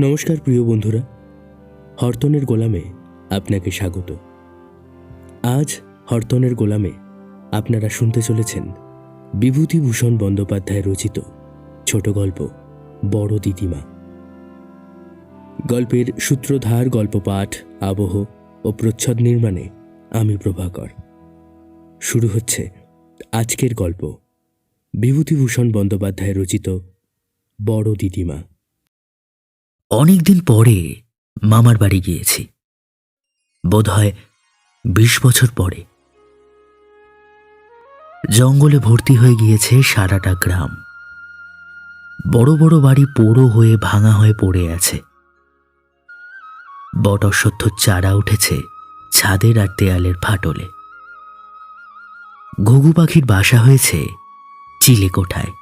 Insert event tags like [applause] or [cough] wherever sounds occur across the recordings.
নমস্কার প্রিয় বন্ধুরা, হরতনের গোলামে আপনাকে স্বাগত। আজ হরতনের গোলামে আপনারা শুনতে চলেছেন বিভূতিভূষণ বন্দ্যোপাধ্যায় রচিত ছোট গল্প, বড় দিদিমা। গল্পের সূত্রধার গল্প পাঠ আবহ ও প্রচ্ছদ নির্মাণে আমি প্রভাকর। শুরু হচ্ছে আজকের গল্প, বিভূতিভূষণ বন্দ্যোপাধ্যায় রচিত বড় দিদিমা। অনেকদিন পরে মামার বাড়ি গিয়েছি। বোধহয় বিশ বছর পরে। জঙ্গলে ভর্তি হয়ে গিয়েছে সারাটা গ্রাম। বড় বড় বাড়ি পোড়ো হয়ে ভাঙা হয়ে পড়ে আছে। বট অশ্বত্থ চারা উঠেছে ছাদের আর দেয়ালের ফাটলে। ঘুঘু পাখির বাসা হয়েছে চিলে কোঠায়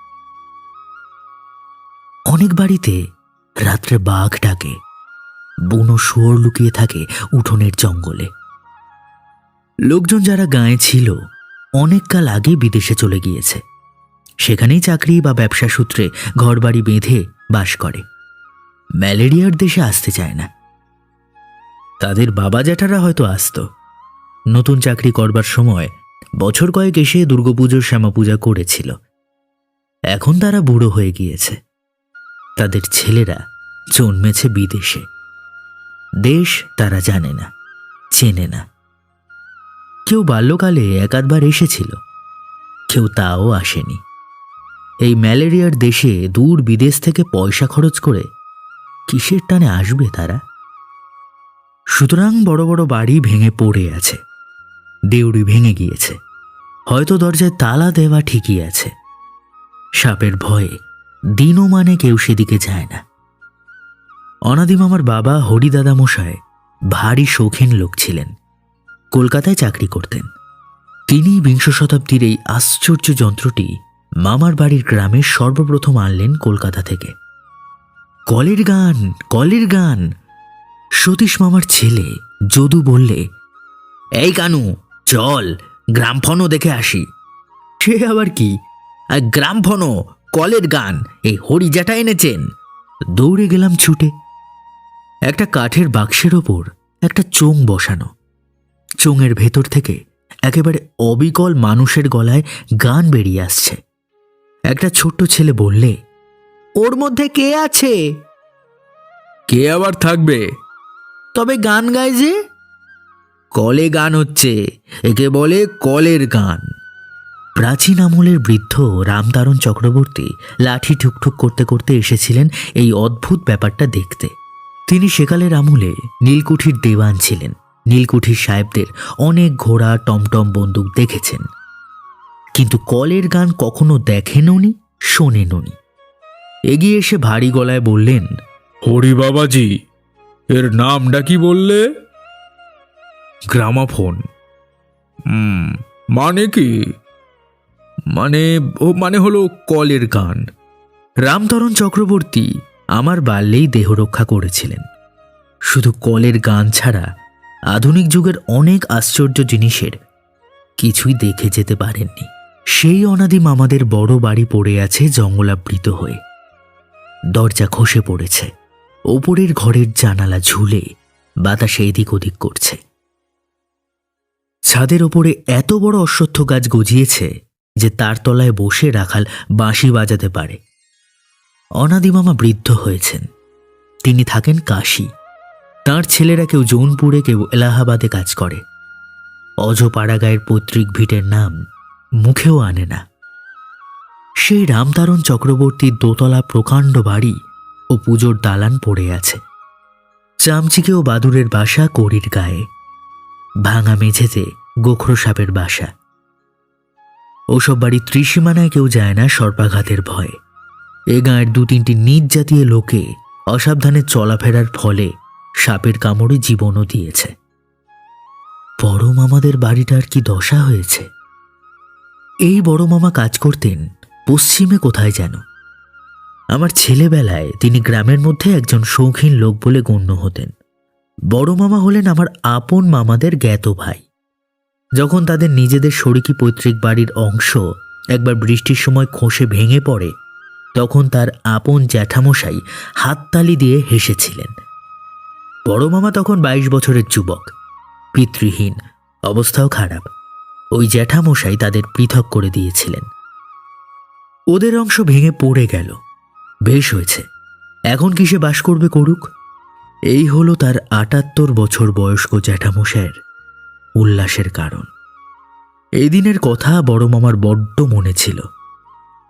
অনেক বাড়িতে রাত্রে বাঘ ডাকে। বুনো শুয়োর লুকিয়ে থাকে উঠোনের জঙ্গলে। লোকজন যারা গায়ে ছিল অনেককাল আগে বিদেশে চলে গিয়েছে। সেখানেই চাকরি বা ব্যবসা সূত্রে ঘরবাড়ি বেঁধে বাস করে। ম্যালেরিয়ার দেশে আসতে চায় না। তাদের বাবা জ্যাঠারা হয়তো আসতো। নতুন চাকরি করবার সময় বছর কয়েক এসে দুর্গাপুজোর শ্যামাপূজা করেছিল। এখন তারা বুড়ো হয়ে গিয়েছে। তাদের ছেলেরা জন্মেছে বিদেশে। দেশ তারা জানে না, চেনে না। কেউ বাল্যকালে একাধবার এসেছিল, কেউ তাও আসেনি। এই ম্যালেরিয়ার দেশে দূর বিদেশ থেকে পয়সা খরচ করে কিসের টানে আসবে তারা? সুতরাং বড় বড় বাড়ি ভেঙে পড়ে আছে, দেউড়ি ভেঙে গিয়েছে। হয়তো দরজায় তালা দেওয়া ঠিকই আছে। সাপের ভয়ে দিনও মানে কেউ সেদিকে যায় না। অনাদিম আমার বাবা হরিদাদা মশায় ভারী শৌখিন লোক ছিলেন। কলকাতায় চাকরি করতেন। তিনি বিংশ শতাব্দীর এই আশ্চর্য যন্ত্রটি মামার বাড়ির গ্রামে সর্বপ্রথম আনলেন কলকাতা থেকে। কলের গান কলের গান! সতীশ মামার ছেলে যদু বললে, এই কানু, চল, গ্রামফনও দেখে আসি। সে আবার কি? গ্রামফনও কলের গান এই হরি জ্যাটা এনেছেন। দৌড়ে গেলাম ছুটে। একটা কাঠের বাক্সের ওপর একটা চোং বসানো। চোঙের ভেতর থেকে একেবারে অবিকল মানুষের গলায় গান বেরিয়ে আসছে। একটা ছোট্ট ছেলে বললে ওর মধ্যে কে আছে? কে আবার থাকবে? তবে গান গায় যে? কলে গান হচ্ছে একে বলে কলের গান। প্রাচীন আমলের বৃদ্ধ রামতারণ চক্রবর্তী লাঠি ঠুকঠুক করতে করতে এসেছিলেন এই অদ্ভুত ব্যাপারটা দেখতে। তিনি সেকালের আমলে নীলকুঠির দেওয়ান ছিলেন। নীলকুঠির সাহেবদের অনেক ঘোড়া টমটম বন্দুক দেখেছেন। কিন্তু কলের গান কখনো দেখেন উনি শোনেন উনি। এগিয়ে এসে ভারী গলায় বললেন হরি বাবাজি এর নামটা কি বললে? গ্রামাফোন। মানে কি? মানে মানে হলো কলের গান। রামতরণ চক্রবর্তী আমার বাল্যেই দেহ রক্ষা করেছিলেন। শুধু কলের গান ছাড়া আধুনিক যুগের অনেক আশ্চর্য জিনিসের কিছুই দেখে যেতে পারেননি। সেই অনাদিম আমাদের বড় বাড়ি পড়ে আছে জঙ্গলাবৃত হয়ে। দরজা খসে পড়েছে। ওপরের ঘরের জানালা ঝুলে বাতাসে এদিক ওদিক করছে। ছাদের ওপরে এত বড় অশ্বত্থ গাছ গজিয়েছে যে তার তলায় বসে রাখাল বাঁশি বাজাতে পারে। অনাদিমামা বৃদ্ধ হয়েছেন। তিনি থাকেন কাশি। তার ছেলেরা কেউ জৌনপুরে, কেউ এলাহাবাদে কাজ করে। অজপাড়াগায়ের পৈতৃক ভিটের নাম মুখেও আনে না। সেই রামতারণ চক্রবর্তীর দোতলা প্রকাণ্ড বাড়ি ও পুজোর দালান পড়ে আছে। চামচিকে ও বাদুরের বাসা কড়ির গায়ে, ভাঙা মেঝেতে গোখরো সাপের বাসা। ওসব বাড়ি ত্রিসীমানায় কেউ যায় না সর্পাঘাতের ভয়ে। এ গাঁয়ের দু তিনটি নিজ জাতীয় লোকে অসাবধানে চলাফেরার ফলে সাপের কামড়ে জীবনও দিয়েছে। বড় মামাদের বাড়িটার কি দশা হয়েছে? এই বড় মামা কাজ করতেন পশ্চিমে কোথায় যেন। আমার ছেলেবেলায় তিনি গ্রামের মধ্যে একজন শৌখিন লোক বলে গণ্য হতেন। বড় মামা হলেন আমার আপন মামাদের জ্ঞাত ভাই। যখন তাদের নিজেদের শরিকি পৈতৃক বাড়ির অংশ একবার বৃষ্টির সময় খসে ভেঙে পড়ে, তখন তার আপন জ্যাঠামশাই হাততালি দিয়ে হেসেছিলেন। বড় মামা তখন বাইশ বছরের যুবক, পিতৃহীন, অবস্থাও খারাপ। ওই জ্যাঠামশাই তাদের পৃথক করে দিয়েছিলেন। ওদের অংশ ভেঙে পড়ে গেল। বেশ হয়েছে। এখন কিসে বাস করবে করুক? এই হলো তার আটাত্তর বছর বয়স্ক জ্যাঠামশায়ের উল্লাসের কারণ। এই দিনের কথা বড় মামার বড্ড মনে ছিল।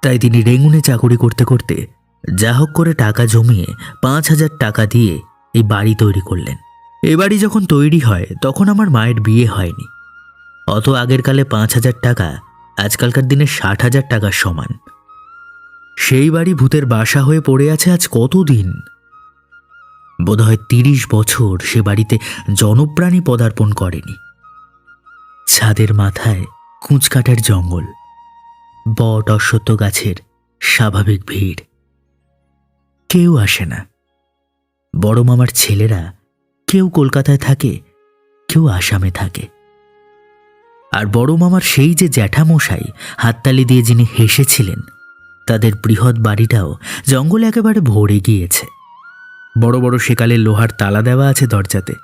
তাই তিনি রেঙ্গুনে চাকরি করতে করতে যা হোক করে টাকা জমিয়ে পাঁচ হাজার টাকা দিয়ে এই বাড়ি তৈরি করলেন। এ বাড়ি যখন তৈরি হয়, তখন আমার মায়ের বিয়ে হয়নি। অত আগের কালে পাঁচ হাজার টাকা, আজকালকার দিনে ষাট হাজার টাকার সমান। সেই বাড়ি ভূতের বাসা হয়ে পড়ে আছে আজ কতদিন? বোধহয় তিরিশ বছর সে বাড়িতে জনপ্রাণী পদার্পণ করেনি। ছাদের মাথায় কুঁচকাটার জঙ্গল, বট অশ্বত্থ গাছের স্বাভাবিক ভিড়। কেউ আসে না। বড় মামার ছেলেরা কেউ কলকাতায় থাকে, কেউ আসামে থাকে। আর বড় মামার সেই যে জ্যাঠামশাই হাততালি দিয়ে যিনি হেসেছিলেন, তাদের বৃহৎ বাড়িটাও জঙ্গলে একেবারে ভরে গিয়েছে। বড় বড় সেকালে লোহার তালা দেওয়া আছে দরজাতে।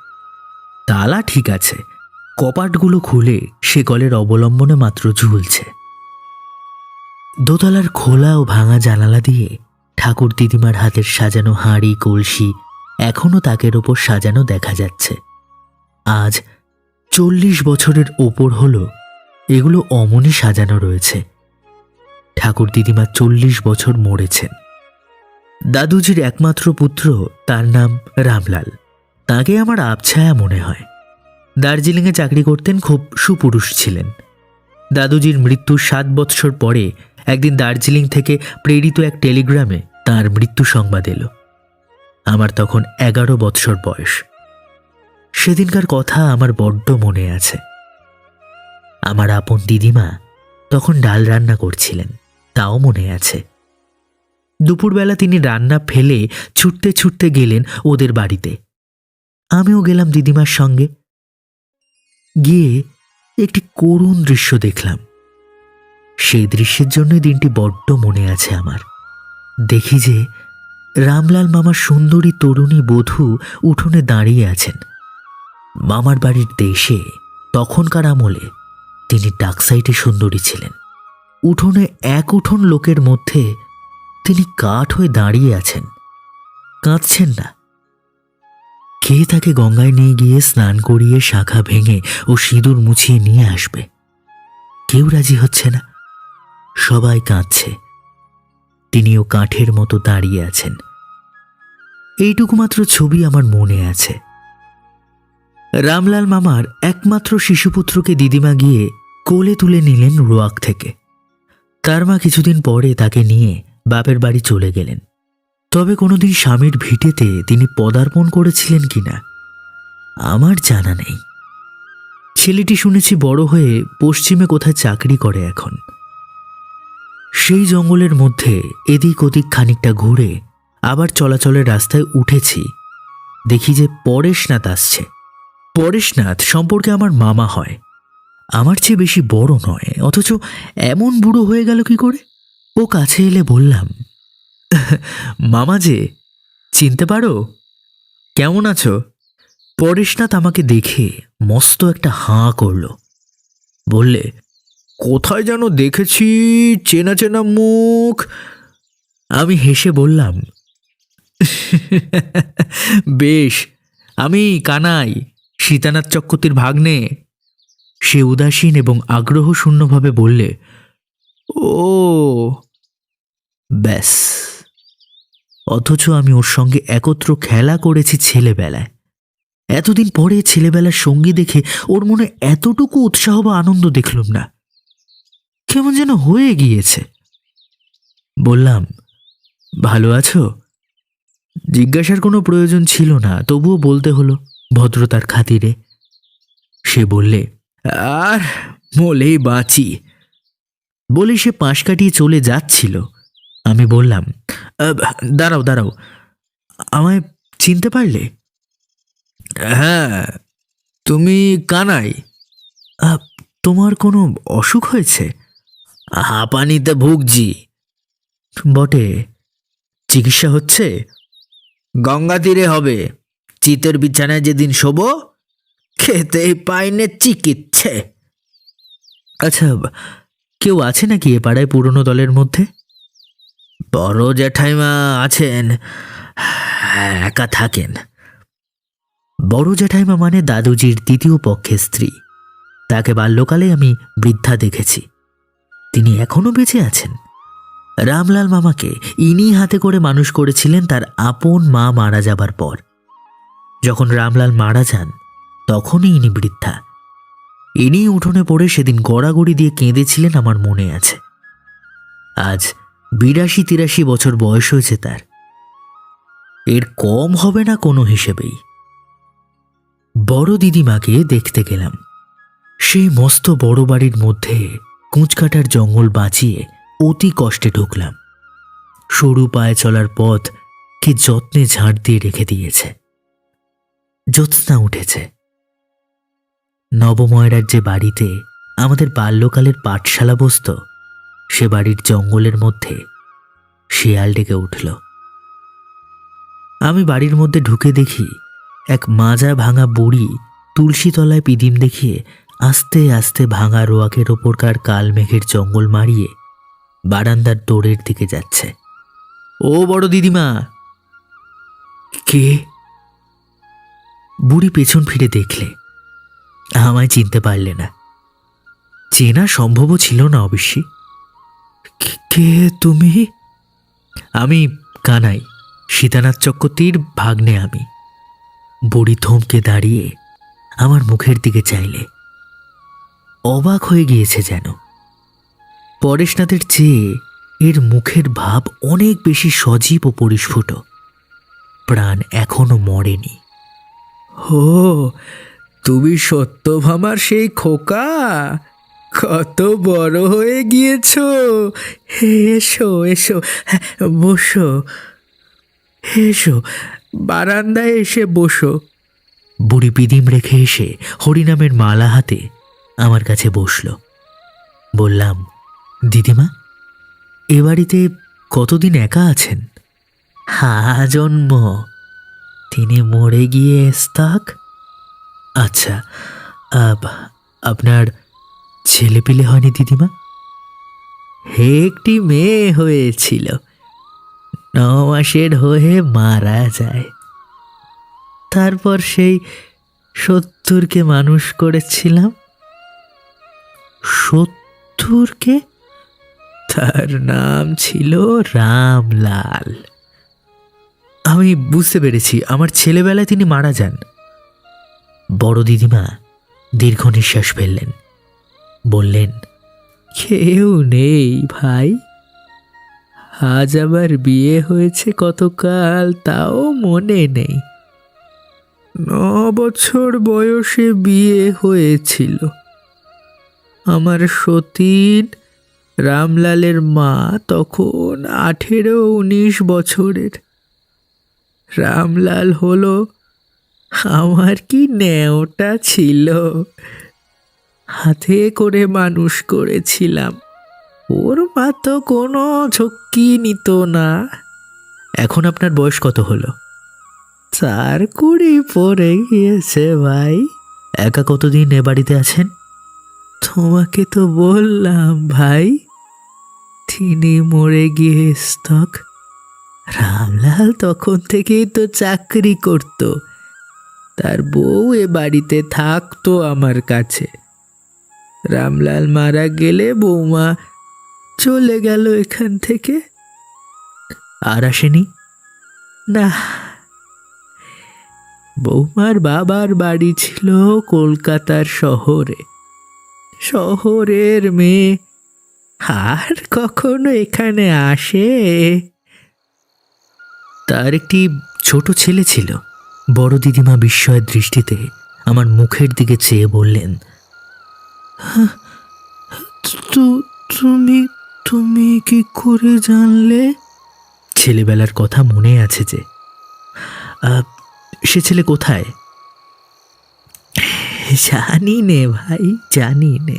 তালা ঠিক আছে কপাটগুলো খুলে সেকলের অবলম্বনে মাত্র ঝুলছে। দোতলার খোলা ও ভাঙা জানালা দিয়ে ঠাকুর দিদিমার হাতের সাজানো হাঁড়ি, কলসি এখনও তাকের ওপর সাজানো দেখা যাচ্ছে। আজ চল্লিশ বছরের ওপর হলো এগুলো অমনি সাজানো রয়েছে। ঠাকুর দিদিমা চল্লিশ বছর মরেছেন। দাদুজির একমাত্র পুত্র তার নাম রামলাল। তাকে আমার আবছায়া মনে হয়। দার্জিলিংয়ে চাকরি করতেন খুব সুপুরুষ ছিলেন। দাদুজির মৃত্যুর সাত বৎসর পরে একদিন দার্জিলিং থেকে প্রেরিত এক টেলিগ্রামে তার মৃত্যু সংবাদ এলো। আমার তখন এগারো বৎসর বয়স। সেদিনকার কথা আমার বড্ড মনে আছে। আমার আপন দিদিমা তখন ডাল রান্না করছিলেন, তাও মনে আছে। দুপুরবেলা তিনি রান্না ফেলে ছুটতে ছুটতে গেলেন ওদের বাড়িতে। আমিও গেলাম দিদিমার সঙ্গে। গিয়ে একটি করুণ দৃশ্য দেখলাম। সেই দৃশ্যের জন্যই দিনটি বড্ড মনে আছে আমার। দেখি যে রামলাল মামার সুন্দরী তরুণী বধূ উঠোনে দাঁড়িয়ে আছেন। মামার বাড়ির দেশে, তখনকার আমলে তিনি ডাকসাইটে সুন্দরী ছিলেন। উঠোনে এক উঠোন লোকের মধ্যে তিনি কাঠ হয়ে দাঁড়িয়ে আছেন। কাঁদছেন না। কে তাকে গঙ্গায় নিয়ে গিয়ে স্নান করিয়ে শাখা ভেঙে ও সিঁদুর মুছিয়ে নিয়ে আসবে? কেউ রাজি হচ্ছে না। সবাই কাঁদছে। তিনিও কাঠের মতো দাঁড়িয়ে আছেন। এইটুকু মাত্র ছবি আমার মনে আছে। রামলাল মামার একমাত্র শিশুপুত্রকে দিদিমা গিয়ে কোলে তুলে নিলেন রোয়াক থেকে। তার মা কিছুদিন পরে তাকে নিয়ে বাপের বাড়ি চলে গেলেন। তবে কোনোদিন স্বামীর ভিটেতে তিনি পদার্পণ করেছিলেন কিনা, আমার জানা নেই। ছেলেটি শুনেছি বড় হয়ে পশ্চিমে কোথায় চাকরি করে এখন। সেই জঙ্গলের মধ্যে এদিক ওদিক খানিকটা ঘুরে আবার চলাচলের রাস্তায় উঠেছি। দেখি যে পরেশনাথ আসছে। পরেশনাথ সম্পর্কে আমার মামা হয়। আমার চেয়ে বেশি বড় নয়, অথচ এমন বুড়ো হয়ে গেল কি করে? ও কাছে এলে বললাম মামা যে চিনতে পারো? কেমন আছো? পরেশনাথ আমাকে দেখে মস্ত একটা হাঁ করল। বললে, কোথায় যেন দেখেছি চেনা চেনা মুখ? আমি হেসে বললাম, বেশ, আমি কানাই, সীতানাথ চক্রবর্তীর ভাগ্নে। সে উদাসীন এবং আগ্রহ শূন্যভাবে বললে, ও, ব্যাস। অথচ আমি ওর সঙ্গে একত্র খেলা করেছি ছেলেবেলায়। এতদিন পরে ছেলেবেলার সঙ্গী দেখে ওর মনে এতটুকু উৎসাহ বা আনন্দ দেখলুম না। কেমন যেন হয়ে গিয়েছে। বললাম, ভালো আছো? জিজ্ঞাসার কোনো প্রয়োজন ছিল না, তবুও বলতে হলো, ভদ্রতার খাতিরে। সে বললে, আর বলেই বাঁচি। বলে সে পাশ কাটিয়ে চলে যাচ্ছিল। আমি বললাম দাঁড়াও দাঁড়াও, আমায় চিনতে পারলে? হ্যাঁ তুমি কানাই। তোমার কোনো অসুখ হয়েছে? হাঁপানিতে ভুগছি। বটে, চিকিৎসা হচ্ছে? গঙ্গা তীরে হবে, চিতের বিছানায় যেদিন শোব, খেতেই পাইনে চিকিৎসে। আচ্ছা কেউ আছে নাকি এ পাড়ায় পুরনো দলের মধ্যে? বড় জ্যাঠাইমা আছেন। একা থাকেন। বড় জ্যাঠাইমা মানে দাদুজির দ্বিতীয় পক্ষের স্ত্রী। তাকে বাল্যকালে আমি বৃদ্ধা দেখেছি। তিনি এখনও বেঁচে আছেন। রামলাল মামাকে ইনি হাতে করে মানুষ করেছিলেন তার আপন মা মারা যাবার পর। যখন রামলাল মারা যান, তখনই ইনি বৃদ্ধা। ইনি উঠোনে পড়ে সেদিন গড়াগড়ি দিয়ে কেঁদেছিলেন আমার মনে আছে। আজ বিরাশি তিরাশি বছর বয়স হয়েছে তার। এর কম হবে না কোনো হিসেবেই। বড় দিদিমাকে দেখতে গেলাম। সেই মস্ত বড় বাড়ির মধ্যে কুঁচকাটার জঙ্গল বাঁচিয়ে অতি কষ্টে ঢুকলাম। সরু পায়ে চলার পথ কে যত্নে ঝাড় দিয়ে রেখে দিয়েছে। জ্যোৎস্না উঠেছে। নবময়রার যে বাড়িতে আমাদের বাল্যকালের পাঠশালা বসত সে বাড়ির জঙ্গলের মধ্যে শিয়াল ডেকে উঠল। আমি বাড়ির মধ্যে ঢুকে দেখি এক মাজা ভাঙা বুড়ি তুলসী তলায় পিদিম দেখিয়ে আস্তে আস্তে ভাঙা রোয়াকের ওপরকার কাল মেঘের জঙ্গল মারিয়ে বারান্দার দৌড়ের দিকে যাচ্ছে। ও বড় দিদিমা! কে? বুড়ি পেছন ফিরে দেখলে। আমায় চিনতে পারলে না। চেনা সম্ভবও ছিল না অবশ্যই কে- তুমি? আমি কানাই, সীতানাথ চক্রতীর ভাগ্নে আমি। বুড়ি থমকে দাঁড়িয়ে আমার মুখের দিকে চাইলে। অবাক হয়ে গিয়েছে যেন। পরেশনাথের চেয়ে এর মুখের ভাব অনেক বেশি সজীব ও পরিস্ফুট। প্রাণ এখনও মরেনি। হো, তুমি সত্যভামার সেই খোকা? কত বড় হয়ে গিয়েছ? এসো এসো হ্যাঁ, বসো। এসো বারান্দায় এসে বসো। বুড়ি পিদিম রেখে এসে হরিনামের মালা হাতে আমার কাছে বসল। বললাম দিদিমা এ বাড়িতে কতদিন একা আছেন? হা জন্ম। তিনি মরে গিয়ে স্তাক? আচ্ছা আপনার ছেলে পিলে হয়নি দিদিমা? হে একটি মেয়ে হয়েছিল। ন মাসের হয়ে মারা যায়। তারপর সেই সত্তরকে মানুষ করেছিলাম। সত্তরকে? তার নাম ছিল রামলাল। আমি বুঝতে পেরেছি, আমার ছেলেবেলায় তিনি মারা যান। বড় দিদিমা দীর্ঘ নিঃশ্বাস ফেললেন। বললেন, কেউ নেই ভাই। আজ আবার বিয়ে হয়েছে কতকাল তাও মনে নেই। ন বছর বয়সে বিয়ে হয়েছিল। আমার সতীন রামলালের মা তখন আঠেরো উনিশ বছরের। রামলাল হলো, আমার কি ন্যাওটা ছিল? হাতে করে মানুষ করেছিলাম। ওর মা তো কোনো ঝক্কি নিত না। এখন আপনার বয়স কত হলো? চার কুড়ি পড়ে গিয়েছে ভাই। একা কতদিন এ বাড়িতে আছেন? তোমাকে তো বললাম ভাই তিনি মরে গিয়ে স্তক। রামলাল তখন থেকেই তো চাকরি করত। তার বউ এ বাড়িতে থাকতো আমার কাছে। রামলাল মারা গেলে বৌমা চলে গেল এখান থেকে। আর আসেনি? না। বৌমার বাবার বাড়ি ছিল কলকাতার শহরে। শহরের মেয়ে আর কখনো এখানে আসে। তার একটি ছোট ছেলে ছিল। বড় দিদিমা বিস্ময়ের দৃষ্টিতে আমার মুখের দিকে চেয়ে বললেন তুমি তুমি কি করে জানলে? ছেলেবেলার কথা মনে আছে যে সে ছেলে কোথায়? জানি নে ভাই, জানি নে।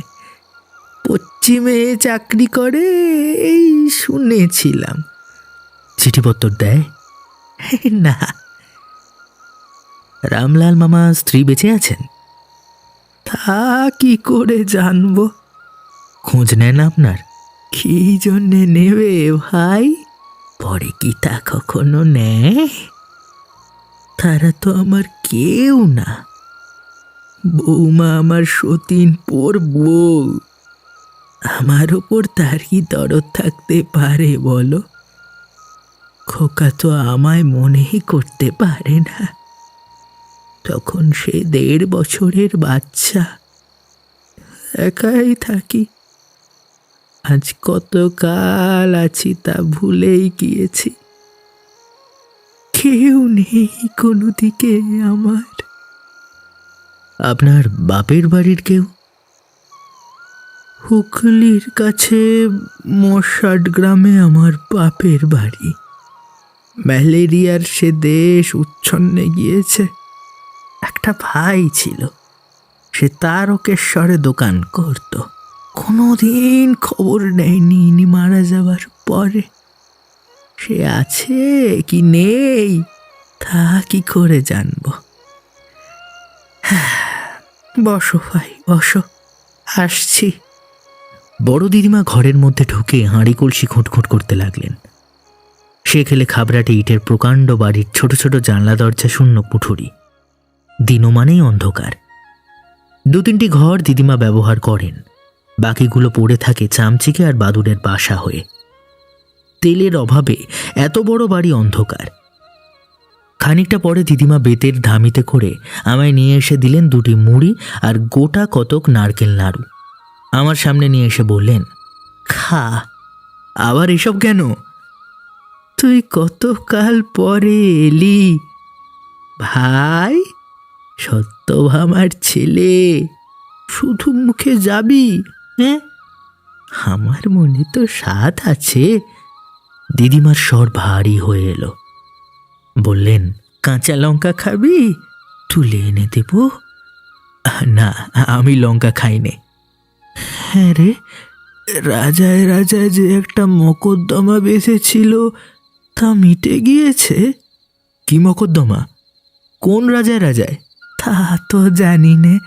পশ্চিমে চাকরি করে, এই শুনেছিলাম। চিঠি চিঠিপত্তর দেয়? [laughs] না। রামলাল মামা স্ত্রী বেঁচে আছেন? তা কি করে জানব? খোঁজ নেন আপনার। কি জন্যে নেবে ভাই? পরে কি তা কখনো নেয়? তারা তো আমার কেউ না। বৌমা আমার সতীন পোর বউ। আমার ওপর তার কি দরদ থাকতে পারে বলো? খোকা তো আমায় মনেই করতে পারে না। তখন সে দেড় বছরের বাচ্চা। একাই থাকি। আজ কত কাল আছি তা ভুলেই গিয়েছি। কেউ নেই কোনো দিকে আমার। আপনার বাপের বাড়ির কেউ? হুগলির কাছে মশাট গ্রামে আমার বাপের বাড়ি। ম্যালেরিয়ার সে দেশ উচ্ছন্নে গিয়েছে। একটা ভাই ছিল। সে তারকেশ্বরে দোকান করত। কোনো দিন খবর নেয়নি ইনি মারা যাবার পরে। সে আছে কি নেই, তা কি করে জানব? বসো ভাই, বসো, আসছি। বড় দিদিমা ঘরের মধ্যে ঢুকে হাঁড়ি কলসি খুঁটখুঁট করতে লাগলেন। সে খেলে খাবরাটে ইটের প্রকাণ্ড বাড়ির ছোট ছোট জানলা দরজা, শূন্য কুঠুরি দিনও মানেই অন্ধকার। দু তিনটি ঘর দিদিমা ব্যবহার করেন। বাকিগুলো পড়ে থাকে চামচিকে আর বাদুড়ের বাসা হয়ে। তেলের অভাবে এত বড় বাড়ি অন্ধকার। খানিকটা পরে দিদিমা বেতের ধামিতে করে আমায় নিয়ে এসে দিলেন দুটি মুড়ি আর গোটা কতক নারকেল নাড়ু। আমার সামনে নিয়ে এসে বললেন, খা, আবার এসব কেন? তুই কতকাল পরে এলি? ভাই সত্যভামার ছেলে, শুধু মুখে যাবি হ্যাঁ? আমার মনে তো স্বাদ আছে। দিদিমার স্বর ভারী হয়ে এলো। বললেন, কাঁচা লঙ্কা খাবি? তুলে এনে দেব? না, আমি লঙ্কা খাইনি। হ্যাঁ রে, রাজায় রাজায় যে একটা মকদ্দমা বেঁধেছিল, তা মিটে গিয়েছে? কি মকদ্দমা? কোন রাজায় রাজায়? তা তো জানি নে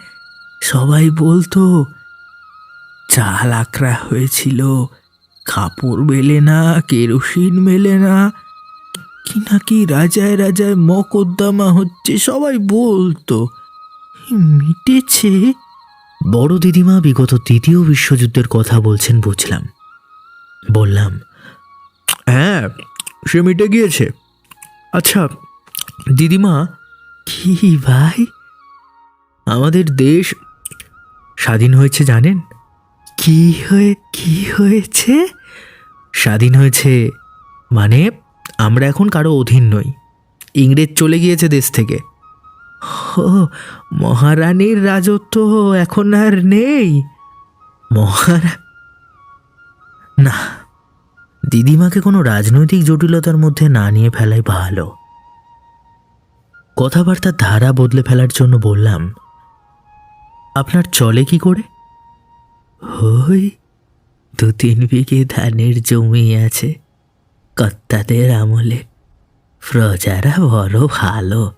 সবাই বলতো চাল আঁকড়া হয়েছিল কাপড় মেলে না কেরোসিন মেলে না। কি নাকি রাজায় রাজায় মকদ্দমা হচ্ছে সবাই বলতো। মিটেছে। বড় দিদিমা বিগত তৃতীয় বিশ্বযুদ্ধের কথা বলছেন বুঝলাম। বললাম হ্যাঁ সে মিটে গিয়েছে। আচ্ছা দিদিমা। কি ভাই? আমাদের দেশ স্বাধীন হয়েছে জানেন? কি হয়ে কি হয়েছে? স্বাধীন হয়েছে মানে আমরা এখন কারও অধীন নই। ইংরেজ চলে গিয়েছে দেশ থেকে। ও মহারানীর রাজত্ব এখন আর নেই। মহারা না দিদিমাকে কোনো রাজনৈতিক জটিলতার মধ্যে না নিয়ে ফেলাই ভালো। কথাবার্তার ধারা বদলে ফেলার জন্য বললাম আপনার চলে কি করে? হই দু তিন বিঘে ধানের জমি আছে। কর্তাদের আমলে। প্রজারা বড় ভালো।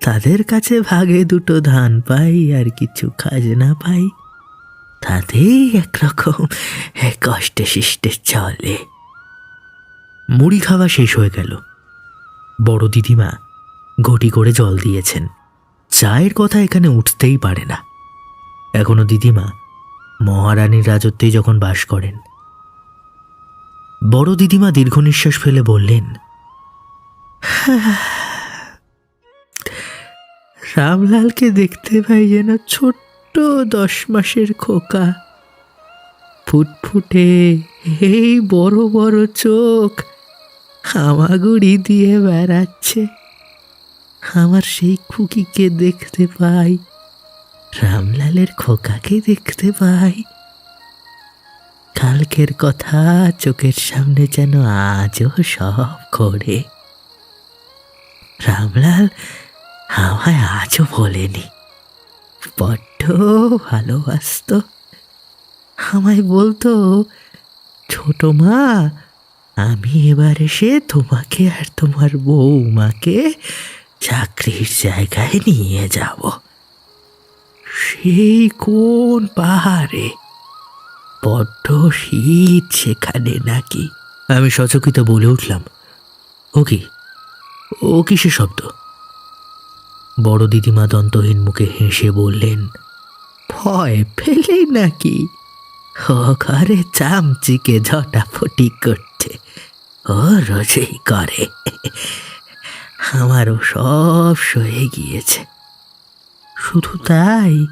তাদের কাছে ভাগে দুটো ধান পাই আর কিছু খাজনা পাই। তাতেই একরকম কষ্টে শিষ্টে চলে। মুড়ি খাওয়া শেষ হয়ে গেল। বড় দিদিমা ঘটি করে জল দিয়েছেন। চায়ের কথা এখানে উঠতেই পারে না। এখনও দিদিমা মহারানীর রাজত্বেই যখন বাস করেন, বড় দিদিমা দীর্ঘ নিঃশ্বাস ফেলে বললেন, রামলালকে দেখতে পাই যেন ছোট্ট দশ মাসের খোকা। ফুটফুটে এই বড় বড় চোখ হামাগুড়ি দিয়ে বেড়াচ্ছে। আমার সেই খুকিকে দেখতে পাই। রামলালের খোকাকে দেখতে পাই। কালকের কথা চোখের সামনে যেন আজও সব করে রামলাল আমায় আজও বলেনি। বড্ড ভালোবাসত। আমায় বলতো, ছোট মা, আমি এবার এসে তোমাকে আর তোমার বৌমাকে চাকরির জায়গায় নিয়ে যাব। সেই কোন পাহাড়ে? বড্ড শীত সেখানে নাকি? আমি সচকিত বলে উঠলাম। ও কি? ও কি সে শব্দ? বড় দিদিমা দন্তহীন মুখে হেসে বললেন, ভয় পেলে নাকি? ও ঘরে চামচিকে ঝটাফটি করছে। ও রোজই করে। আমারও সব সয়ে গিয়েছে। শুধু তাই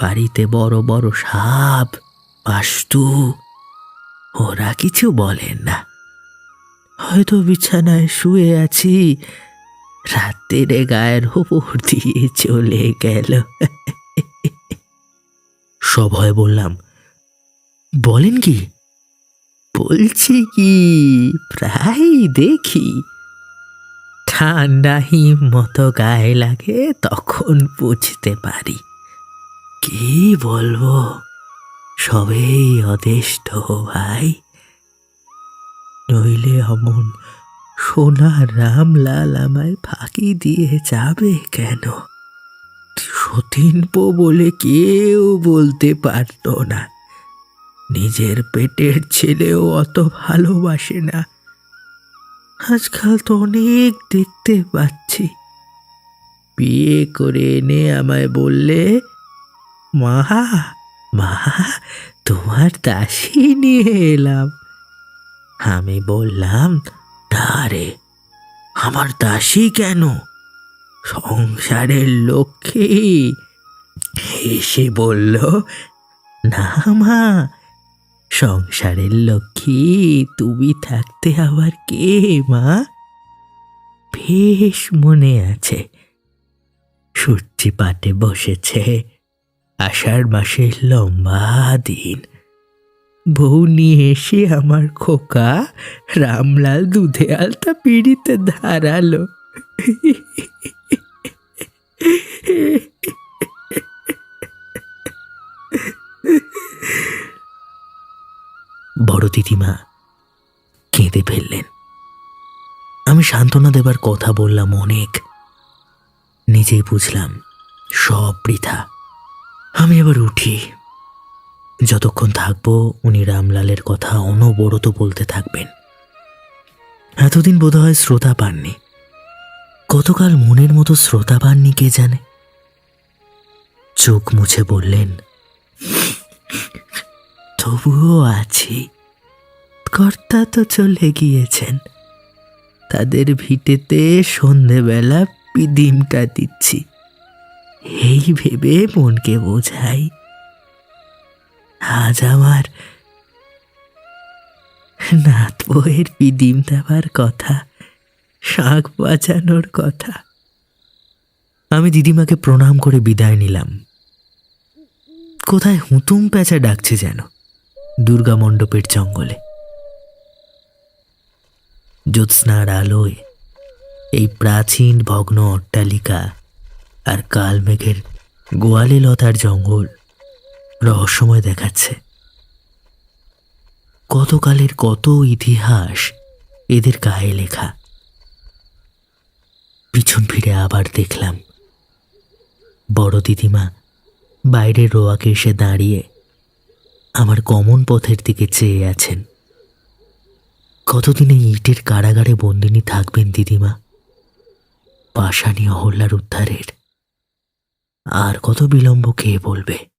বাড়িতে বড় বড় সাপ, বাস্তু, ওরা কিছু বলেন না। হয়তো বিছানায় শুয়ে আছি রাত্রিরে গায়ের ওপর দিয়ে চলে গেল। সভয় বললাম, বলেন কি? বলছি কি প্রায় দেখি। ঠান্ডা হিম মতো গায়ে লাগে, তখন বুঝতে পারি। কি বলব? সবেই অদেষ্ট ভাই। নইলে অমন সোনার রামলাল আমায় ফাঁকি দিয়ে যাবে কেন? সতীনপো বলে কেউ বলতে পারতো না। নিজের পেটের ছেলেও অত ভালোবাসে না। আজকাল তো অনেক দেখতে পাচ্ছি। বিয়ে করে এনে আমায় বললে, মা মা, তোমার দাসী নিয়ে এলাম। আমি বললাম তারে আমার দাসী কেন? সংসারের লক্ষ্মী। এসে বলল, না মা সংসারের লক্ষ্মী, তুমি থাকতে আবার কে মা? বেশ মনে আছে। সূর্যি পাটে বসেছে। আষাঢ় মাসের লম্বা দিন। বউ নিয়ে এসে আমার খোকা রামলাল দুধে আলতা পিড়িতে ধারালো। বড় দিদিমা কেঁদে ফেললেন। আমি সান্ত্বনা দেবার কথা বললাম অনেক। নিজেই বুঝলাম সব বৃথা। আমি এবার উঠি। যতক্ষণ থাকব উনি রামলালের কথা অনবরত বলতে থাকবেন। এতদিন বোধহয় শ্রোতা পাননি। গতকাল মনের মতো শ্রোতা পাননি কে জানে? চোখ মুছে বললেন তবুও আছি। কর্তা তো চলে গিয়েছেন। তাদের ভিটেতে সন্ধেবেলা পিদিমটা দিচ্ছি। এই ভেবে মনকে বোঝাই। আজ আমার নাত বউয়ের পিদিম দেওয়ার কথা শাঁখ বাজানোর কথা। আমি দিদিমাকে প্রণাম করে বিদায় নিলাম। কোথায় হুতুম প্যাঁচা ডাকছে যেন? দুর্গা মণ্ডপের জঙ্গলে। জ্যোৎস্নার আলোয় এই প্রাচীন ভগ্ন অট্টালিকা আর কালমেঘের গোয়ালে লতার জঙ্গল রহস্যময় দেখাচ্ছে। কতকালের কত ইতিহাস এদের গায়ে লেখা। পিছন ফিরে আবার দেখলাম বড় দিদিমা বাইরের রোয়াকে এসে দাঁড়িয়ে আমার গমন পথের দিকে চেয়ে আছেন। কতদিনে ইটের কারাগারে বন্দিনী থাকবেন, দিদিমা? পাশানি অহল্লার উদ্ধারের। আর কত বিলম্ব কে বলবে?